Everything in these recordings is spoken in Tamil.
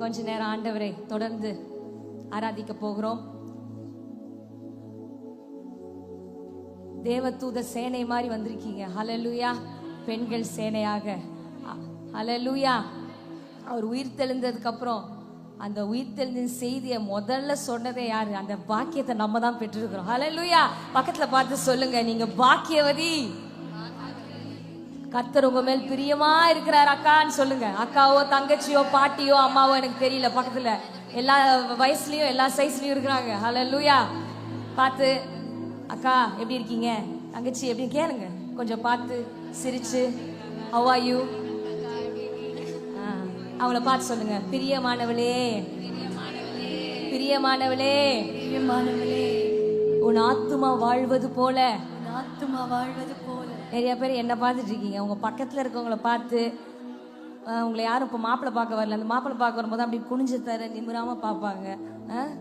கொஞ்ச நேரம் ஆண்டவரை தொடர்ந்து ஆராதிக்க போகிறோம். தேவதூத சேனை மாதிரி வந்திருக்கீங்க. ஹலலூயா பெண்கள் சேனையாக. ஹலலூயா அவர் உயிர் தெளிந்ததுக்கு அப்புறம் அந்த உயிர் தெளிந்த செய்தியை முதல்ல சொன்னதே யாரு? அந்த பாக்கியத்தை நம்ம தான் பெற்றிருக்கிறோம். ஹலலூயா பக்கத்துல பார்த்து சொல்லுங்க. நீங்க பாக்கியவதி. கர்த்தர் உங்க மேல் பிரியமா இருக்கிறார் அக்கான்னு சொல்லுங்க. அக்காவோ தங்கச்சியோ பாட்டியோ அம்மாவோ எனக்கு தெரியல பக்கத்துல. எல்லா வயசுலயும் எல்லா சைஸ்லயும் இருக்கிறாங்க. ஹalleluya பார்த்து அக்கா எப்படி இருக்கீங்க? தங்கச்சி எப்படி கேளுங்க. கொஞ்சம் பார்த்து சிரிச்சு ஆ, அவங்கள பார்த்து சொல்லுங்க. பிரியமானவளே. பிரியமானவளே. பிரியமானவளே. உன் ஆத்துமா வாழ்வது போல. உன் ஆத்துமா வாழ்வது நிறைய பேர் என்ன பார்த்துட்டு இருக்கீங்க உங்க பக்கத்துல இருக்கவங்கள பார்த்து உங்களை யாரும் இப்போ மாப்பிள்ளை பார்க்க வரல. அந்த மாப்பிள்ளை பார்க்க வரும்போது அப்படி குனிஞ்சு தர நிமிராம பார்ப்பாங்க. ஆனால்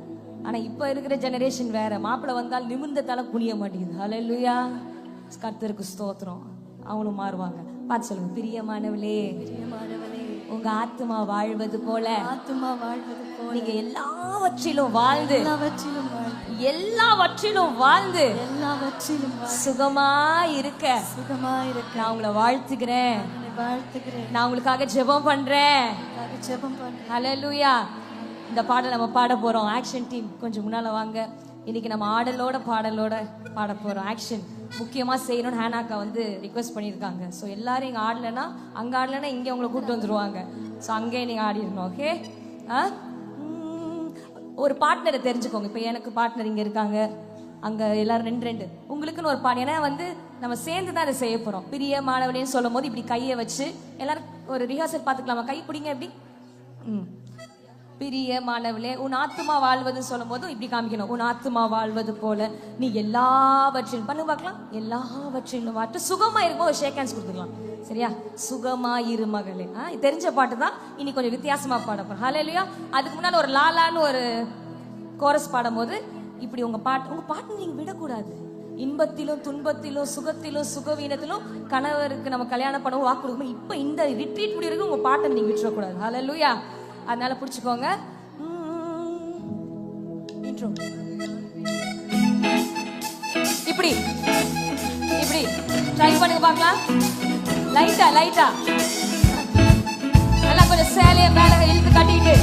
ஆனா இப்போ இருக்கிற ஜெனரேஷன் வேற. மாப்பிள்ளை வந்தால் நிமிர்ந்த தலை குனிய மாட்டேங்குது. ஹalleluya கர்த்தருக்கு ஸ்தோத்திரம். அவங்களும் மாறுவாங்க. பார்த்து சொல்லுங்க. பிரியமானவளே. பிரியமானவளே. உங்க ஆத்துமா வாழ்வது போல. ஆத்துமா வாழ்வது போல. நீங்க எல்லாவற்றிலும் வாழ்ந்து எல்லாவற்றிலும் எல்லாவற்றிலும் வாழ்ந்து எல்லாவற்றிலும் சுகமா இருக்க. சுகமாயிருக்க நான் உங்களை வாழ்த்துக்கிறேன் உன்னை வாழ்த்துகிறேன். நான் உங்களுக்காக ஜெபம் பண்றேன். ஜெபம் பண்றேன். ஹalleluya இந்த பாடல் நம்ம பாட போறோம். ஆக்ஷன் டீம் கொஞ்சம் முன்னால வாங்க. இன்னைக்கு நம்ம ஆடலோட பாடலோட பாட போறோம். ஆக்ஷன் முக்கியமாக செய்யணும்னு ஹேனாக்கா வந்து ரிக்வெஸ்ட் பண்ணியிருக்காங்க. ஸோ எல்லாரும் இங்கே ஆடலைன்னா அங்கே ஆடலைன்னா இங்கே உங்களை கூட்டு வந்துருவாங்க. ஸோ அங்கே நீங்கள் ஆடிடணும் ஓகே ஒரு பார்ட்னரை தெரிஞ்சுக்கோங்க. இப்போ எனக்கு பார்ட்னர் இங்கே இருக்காங்க. அங்கே எல்லாரும் ரெண்டு ரெண்டு. உங்களுக்குன்னு ஒரு பாட்டு ஏன்னா வந்து நம்ம சேர்ந்து தான் அதை செய்ய போகிறோம் பிரிய மாணவனேன்னு சொல்லும் போது இப்படி கையை வச்சு எல்லாரும் ஒரு ரிஹர்சல் பார்த்துக்கலாமா? கை பிடிங்க எப்படி? ம். பிரியமானவளே உன் ஆத்துமா வாழ்வது சொல்லும் போதும் இப்படி காமிக்கணும் உன் ஆத்துமா வாழ்வது போல நீ எல்லாவற்றிலும் பண்ணு பார்க்கலாம். எல்லாவற்றிலும் வாட்டு சுகமா இருக்கும் ஒரு ஷேக் ஹேண்ட்ஸ் கொடுத்துக்கலாம். சரியா? சுகமா இரு மகளே. ஆ, தெரிஞ்ச பாட்டு தான். இனி கொஞ்சம் வித்தியாசமா பாட போறோம். இல்லையா அதுக்கு முன்னாடி ஒரு லாலான்னு ஒரு கோரஸ் பாடும்போது இப்படி உங்க பாட்டு உங்க பாட்டு நீங்க விடக்கூடாது. இன்பத்திலும் துன்பத்திலும் சுகத்திலும் சுகவீனத்திலும் கணவருக்கு நம்ம கல்யாணம் பண்ணவும் வாக்கு கொடுக்கணும் இப்போ இந்த ரிட்ரீட் முடிவு உங்க பாட்டை நீங்க விட்டுறக்கூடாது. லூயா அதனால பிடிச்சுக்கோங்க. இன்ட்ரோ இப்படி இப்படி. ட்ரை பண்ணுங்க பார்க்கலாம். லைட்டா லைட்டா நல்லா கொஞ்சம் சேலைய மேல இழுத்து கட்டிட்டு.